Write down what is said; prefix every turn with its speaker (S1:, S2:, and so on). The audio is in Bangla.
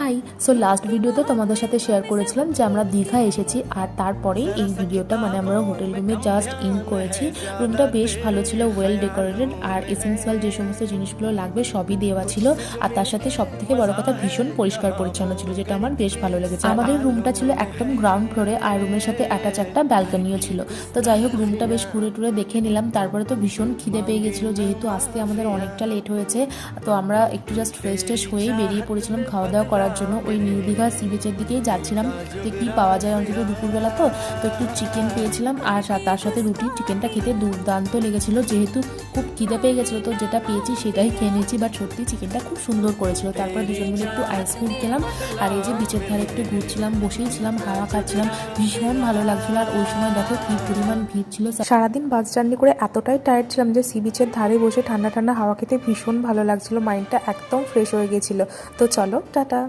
S1: হাই সো লাস্ট ভিডিওতে তোমাদের সাথে শেয়ার করেছিলাম যে আমরা দীঘা এসেছি আর তারপরে এই ভিডিওটা মানে আমরা হোটেল রুমে জাস্ট ইন করেছি। রুমটা বেশ ভালো ছিল ওয়েল ডেকোরেটেড আর এসেন্সিয়াল যে সমস্ত জিনিসগুলো লাগবে সবই দেওয়া ছিল। আর তার সাথে সব থেকে বড় কথা ভীষণ পরিষ্কার পরিচ্ছন্ন ছিল, যেটা আমার বেশ ভালো লেগেছে। আমাদের রুমটা ছিল একদম গ্রাউন্ড ফ্লোরে আর রুমের সাথে অ্যাটাচ একটা ব্যালকনিও ছিল। তো যাই হোক রুমটা বেশ ঘুরে টুরে দেখে নিলাম। তারপরে তো ভীষণ খিদে পেয়ে গেছিল, যেহেতু আসতে আমাদের অনেকটা লেট হয়েছে। তো আমরা একটু জাস্ট ফ্রেশ ট্রেশ হয়েই বেরিয়ে পড়েছিলাম খাওয়া দাওয়া করার জন্য ওই নিউ দীঘা সি বিচের দিকেই যাচ্ছিলাম। যে কী পাওয়া যায় অন্তত দুপুরবেলা তো তো একটু চিকেন পেয়েছিলাম আর তার সাথে রুটি। চিকেনটা খেতে দুর্দান্ত লেগেছিলো, যেহেতু খুব খিদে পেয়ে গেছিল তো যেটা পেয়েছি সেটাই খেয়ে নিয়েছি বাট সত্যি চিকেনটা খুব সুন্দর করেছিল। তারপরে দুজন মিলে একটু আইসক্রিম খেলাম আর এই যে বিচের ধারে একটু ঘুরছিলাম, বসেই ছিলাম, হাওয়া খাচ্ছিলাম, ভীষণ ভালো লাগছিল। আর ওই সময় দেখো কী পরিমাণ ভিড় ছিল। সারাদিন বাস জার্নি করে এতটাই টায়ার্ড ছিলাম যে সি বিচের ধারে বসে ঠান্ডা ঠান্ডা হাওয়া খেতে ভীষণ ভালো লাগছিল। মাইন্ডটা একদম ফ্রেশ হয়ে গেছিল। তো চলো, টাটা।